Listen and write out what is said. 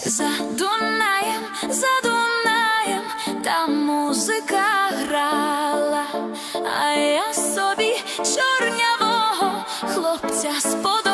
За Дунаєм, за Дунаєм, та музика грала, а я собі чорнявого хлопця сподобала.